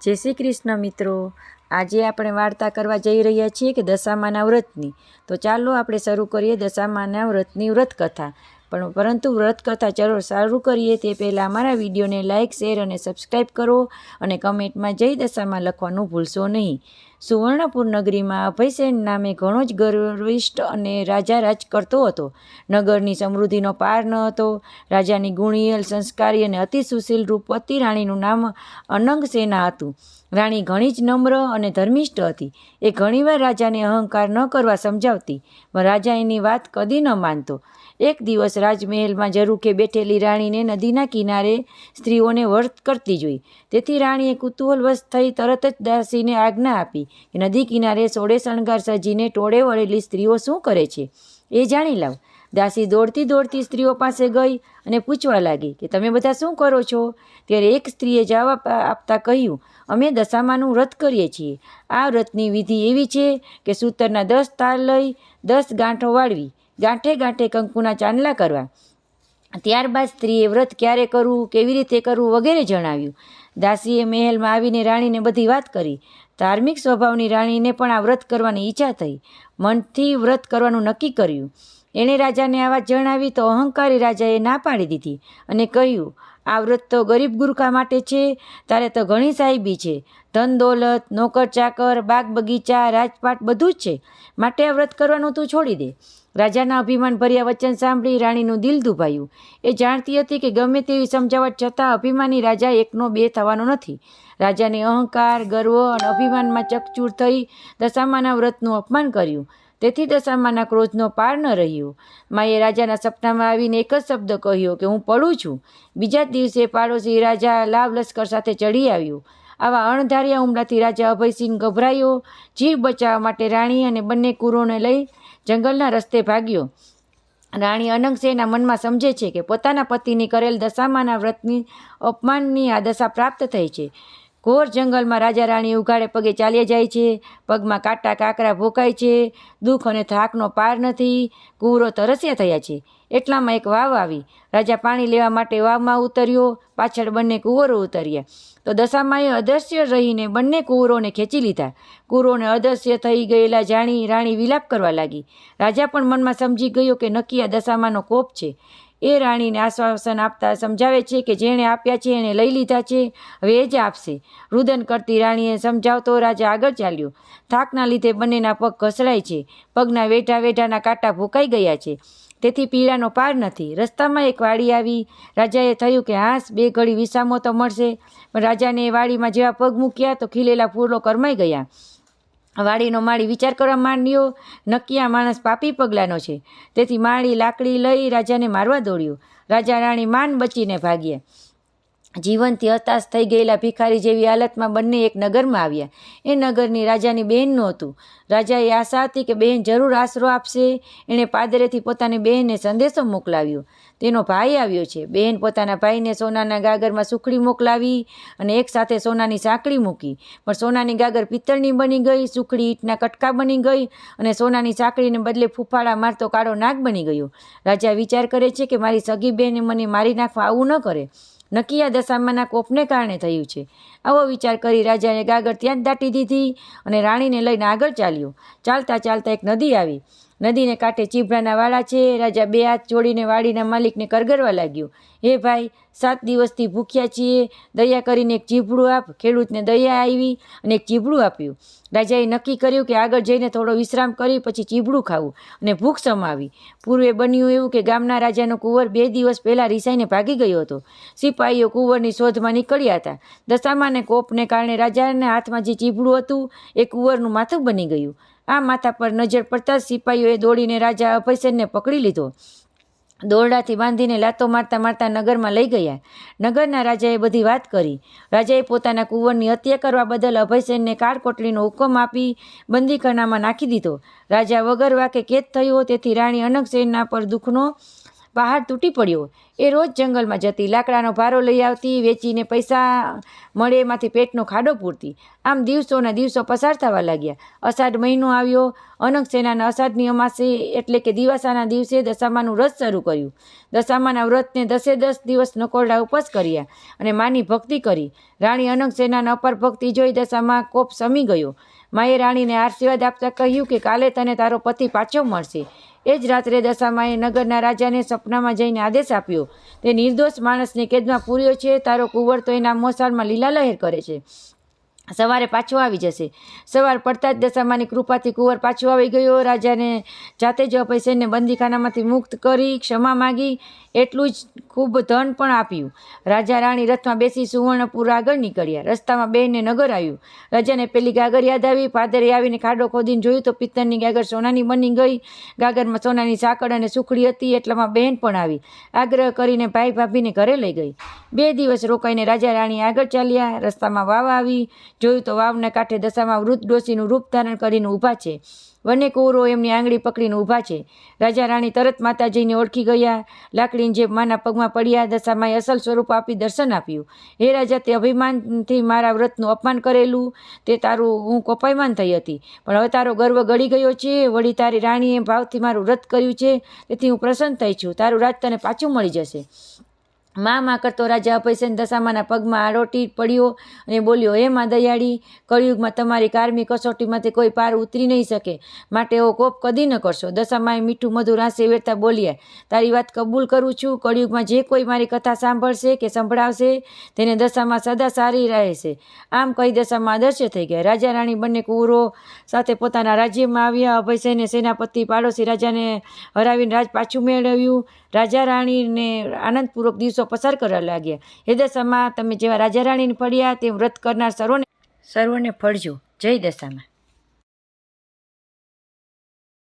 જય શ્રી કૃષ્ણ મિત્રો. આજે આપણે વાર્તા કરવા જઈ રહ્યા છીએ કે દશામાના વ્રતની. તો ચાલો આપણે શરૂ કરીએ દશામાના વ્રતની વ્રત કથા પણ પરંતુ વ્રત કથા ચલો શરૂ કરીએ તે પહેલાં અમારા વિડીયોને લાઇક શેર અને સબસ્ક્રાઈબ કરો અને કમેન્ટમાં જય દશામાં લખવાનું ભૂલશો નહીં. સુવર્ણપુર નગરીમાં અભયસેન નામે ઘણો જ ગર્વિષ્ઠ અને રાજા રાજ કરતો હતો. નગરની સમૃદ્ધિનો પાર ન હતો. રાજાની ગુણિયલ, સંસ્કારી અને અતિ સુશીલ રૂપવતી રાણીનું નામ અનંગ સેના હતું. રાણી ઘણી જ નમ્ર અને ધર્મિષ્ઠ હતી. એ ઘણીવાર રાજાને અહંકાર ન કરવા સમજાવતી, પણ રાજા એની વાત કદી ન માનતો. એક દિવસ રાજમહેલમાં જરૂકે બેઠેલી રાણીને નદીના કિનારે સ્ત્રીઓને વર્ત કરતી જોઈ. તેથી રાણીએ કુતૂહલવશ થઈ તરત જ દાસીને આજ્ઞા આપી. નદી કિનારે સોળે શણગાર સજીને ટોળે વળેલી સ્ત્રીઓ શું કરે છે? એ જાણી લાવ. દાસી દોડતી દોડતી સ્ત્રીઓ પાસે ગઈ અને પૂછવા લાગી કે તમે બધા શું કરો છો? ત્યારે એક સ્ત્રીએ જવાબ આપતા કહ્યું, અમે દશામાનું વ્રત કરીએ છીએ. આ વ્રતની વિધિ એવી છે કે સૂતરના દસ તાર લઈ દસ ગાંઠો વાળવી, ગાંઠે ગાંઠે કંકુના ચાંદલા કરવા. ત્યારબાદ સ્ત્રીએ વ્રત ક્યારે કરવું, કેવી રીતે કરવું વગેરે જણાવ્યું. દાસીએ મહેલમાં આવીને રાણીને બધી વાત કરી. ધાર્મિક સ્વભાવની રાણીને પણ આ વ્રત કરવાની ઈચ્છા થઈ. મનથી વ્રત કરવાનું નક્કી કર્યું. એણે રાજાને આ વાત જણાવી તો અહંકારી રાજાએ ના પાડી દીધી અને કહ્યું, આ વ્રત તો ગરીબ ગુરખા માટે છે, તારે તો ઘણી સાહેબી છે. ધન દોલત, નોકર ચાકર, બાગ બગીચા, રાજપાટ બધું જ છે. માટે આ વ્રત કરવાનું તું છોડી દે. રાજાના અભિમાન ભર્યા વચન સાંભળી રાણીનું દિલ દુભાયું. એ જાણતી હતી કે ગમે તેવી સમજાવટ છતાં અભિમાની રાજા એકનો બે થવાનો નથી. રાજાને અહંકાર, ગર્વ અને અભિમાનમાં ચકચૂર થઈ દશામાના વ્રતનું અપમાન કર્યું. તેથી દશામાના ક્રોધનો પાર ન રહ્યો. માએ રાજાના સપનામાં આવીને એક જ શબ્દ કહ્યો કે હું પડું છું. બીજા જ દિવસે પાડોશી રાજા લાભ લશ્કર સાથે ચડી આવ્યો. આવા અણધાર્યા હુમલાથી રાજા અભયસિંહ ગભરાયો. જીવ બચાવવા માટે રાણી અને બંને કુરોને લઈ જંગલના રસ્તે ભાગ્યો. રાણી અનંગસેના મનમાં સમજે છે કે પોતાના પતિની કરેલ દશામાના વ્રતની અપમાનની આ દશા પ્રાપ્ત થઈ છે. ઘોર જંગલમાં રાજા રાણી ઉઘાડે પગે ચાલ્યા જાય છે, પગમાં કાંટા કાંકરા ભોકાય છે, દુઃખ અને થાકનો પાર નથી કુવરો તરસ્યા થયા છે. એટલામાં એક વાવ આવી. રાજા પાણી લેવા માટે વાવમાં ઉતર્યો, પાછળ બંને કુંવરો ઉતર્યા. તો દશામાએ અદૃશ્ય રહીને બંને કુંવરોને ખેંચી લીધા. કુંવરોને અદૃશ્ય થઈ ગયેલા જાણી રાણી વિલાપ કરવા લાગી. રાજા પણ મનમાં સમજી ગયો કે નક્કી આ દશામાનો કોપ છે. એ રાણીને આશ્વાસન આપતા સમજાવે છે કે જેણે આપ્યા છે એણે લઈ લીધા છે, હવે એ જ આપશે. રુદન કરતી રાણીએ સમજાવતો રાજા આગળ ચાલ્યો. થાકના લીધે બંનેના પગ ઘસડાય છે. પગના વેઢા વેઢાના કાંટા ભૂકાઈ ગયા છે. તેથી પીડાનો પાર નથી. રસ્તામાં એક વાડી આવી. રાજાએ થયું કે હાસ, બે ઘડી વિસામો તો મળશે. પણ રાજાને વાડીમાં જેવા પગ મૂક્યા તો ખીલેલા ફૂલો કરમાઈ ગયા. વાડીનો માળી વિચાર કરવા માંડ્યો નક્કી આ માણસ પાપી પગલાનો છે. તેથી માળી લાકડી લઈ રાજાને મારવા દોડ્યો. રાજા રાણી માન બચીને ભાગ્યા. જીવનથી હતાશ થઈ ગયેલા ભિખારી જેવી હાલતમાં બંને એક નગરમાં આવ્યા. એ નગરની રાજાની બહેનનું હતું. રાજાએ આશા હતી કે બહેન જરૂર આશરો આપશે. એણે પાદરેથી પોતાની બહેનને સંદેશો મોકલાવ્યો. તેનો ભાઈ આવ્યો છે. બહેન પોતાના ભાઈને સોનાના ગાગરમાં સુખડી મોકલાવી અને એક સાથે સોનાની સાંકળી મૂકી. પણ સોનાની ગાગર પિત્તળની બની ગઈ, સુખડી ઈંટના કટકા બની ગઈ અને સોનાની સાંકળીને બદલે ફૂફાળા મારતો કાળો નાગ બની ગયો. રાજા વિચાર કરે છે કે મારી સગી બહેને મને મારી નાખવા આવું ન કરે. નક્કી આ દશામાના કોપને કારણે થયું છે. આવો વિચાર કરી રાજાએ ગાગર ત્યાં જ દાટી દીધી અને રાણીને લઈને આગળ ચાલ્યો. ચાલતા ચાલતા એક નદી આવી. નદીને કાંઠે ચીભડાના વાળા છે, રાજા બે હાથ જોડીને વાડીના માલિકને કરગરવા લાગ્યો. હે ભાઈ, સાત દિવસથી ભૂખ્યા છીએ. દયા કરીને એક ચીભડું આપ. ખેડૂતને દયા આવી અને એક ચીભડું આપ્યું. રાજાએ નક્કી કર્યું કે આગળ જઈને થોડો વિશ્રામ કરી પછી ચીભડું ખાવું અને ભૂખ સમાવી. પૂર્વે બન્યું એવું કે ગામના રાજાનો કુંવર બે દિવસ પહેલાં રિસાઈને ભાગી ગયો હતો. સિપાહીઓ કુંવરની શોધમાં નીકળ્યા હતા. દશામાને કોપને કારણે રાજાના હાથમાં જે ચીભડું હતું, એ કુંવરનું માથું બની ગયું. આ માથા પર નજર પડતા સિપાહીઓએ દોડીને રાજા અભયસેનને પકડી લીધો. દોરડાથી બાંધીને લાતો મારતા મારતા નગરમાં લઈ ગયા. નગરના રાજાએ બધી વાત કરી. રાજાએ પોતાના કુંવરની હત્યા કરવા બદલ અભયસેનને કાળકોટલીનો હુકમ આપી બંદીખાનામાં નાખી દીધો. રાજા વગર વાકે કેદ થયો, તેથી રાણી અનગસેનના પર દુઃખનો પહાડ તૂટી પડ્યો એ રોજ જંગલમાં જતી લાકડાનો ભારો લઈ આવતી, વેચીને પૈસા મળે એમાંથી પેટનો ખાડો પૂરતી. આમ દિવસોના દિવસો પસાર થવા લાગ્યા. અષાઢ મહિનો આવ્યો. અનંગ સેનાના અષાઢની અમાસે એટલે કે દિવાસાના દિવસે દશામાનું વ્રત શરૂ કર્યું. દશામાના વ્રતને દસે દસ દિવસ નકોરડા ઉપવાસ કર્યા અને માની ભક્તિ કરી. રાણી અનંગ સેનાના અપર ભક્તિ જોઈ દશામાં કોપ સમી ગયો. માએ રાણીને આશીર્વાદ આપતા કહ્યું કે કાલે તને તારો પતિ પાછો મળશે. એ જ રાત્રે દશામાએ નગરના રાજાને સપનામાં જઈને આદેશ આપ્યો. તે નિર્દોષ માણસને કેદમાં પૂર્યો છે. તારો કુંવર તો એના મોસાળમાં લીલા લહેર કરે છે. સવારે પાછો આવી જશે. સવાર પડતા જ દશામાની કૃપાથી કુંવર પાછો આવી ગયો. રાજાને જાતે જ અપૈસેને બંદીખાનામાંથી મુક્ત કરી ક્ષમા માગી એટલું જ ખૂબ ધન પણ આપ્યું. રાજા રાણી રથમાં બેસી સુવર્ણપુર આગળ નીકળ્યા. રસ્તામાં બેને નગર આવ્યું. રાજાને પેલી ગાગર યાદ આવી. પાદરે આવીને ખાડો ખોદીને જોયું તો પિત્તરની ગાગર સોનાની બની ગઈ. ગાગરમાં સોનાની સાંકળ અને સુખડી હતી. એટલામાં બહેન પણ આવી. આગ્રહ કરીને ભાઈ ભાભીને ઘરે લઈ ગઈ. બે દિવસ રોકાઈને રાજા રાણી આગળ ચાલ્યા. રસ્તામાં વાવ આવી. જોયું તો વાવના કાંઠે દશામાં વૃદ્ધ ડોશીનું રૂપ ધારણ કરીને ઊભા છે. બંને કુંવરો એમની આંગળી પકડીને ઊભા છે. રાજા રાણી તરત માતાજીને ઓળખી ગયા. લાકડીની જેબ માના પગમાં પડ્યા, દશામાએ અસલ સ્વરૂપ આપી દર્શન આપ્યું. હે રાજા, તે અભિમાનથી મારા વ્રતનું અપમાન કરેલું? તે તારું, હું કોપાયમાન થઈ હતી. પણ હવે તારો ગર્વ ગળી ગયો છે. વળી તારી રાણીએ ભાવથી મારું વ્રત કર્યું છે. તેથી હું પ્રસન્ન થઈ છું. તારું રાજ તને પાછું મળી જશે. મા મા કરતો રાજા અભયસેન દશામાના પગમાં આરોટી પડ્યો અને બોલ્યો, હે મા દયાળી, કળિયુગમાં તમારી કારમી કસોટીમાંથી કોઈ પાર ઉતરી નહીં શકે. માટે એવો કોપ કદી ન કરશો. દશામાએ મીઠું મધુર હાંસે વેરતા બોલ્યા, તારી વાત કબૂલ કરું છું. કળિયુગમાં જે કોઈ મારી કથા સાંભળશે કે સંભળાવશે, તેને દશામાં સદા સારી રહેશે આમ કહી દશામાં આદર્શ થઈ ગયા. રાજા રાણી બંને કુરો સાથે પોતાના રાજ્યમાં આવ્યા. અભયસેને સેનાપતિ પાડોશી રાજાને હરાવીને રાજ પાછું મેળવ્યું. રાજા રાણીને આનંદપૂર્વક દિવસો પસાર કરવા લાગ્યા. હે દશામાં તમે જેવા રાજા રાણીને ફળ્યા તે વ્રત કરનાર સર્વોને સર્વને ફળજો. જય દશામાં.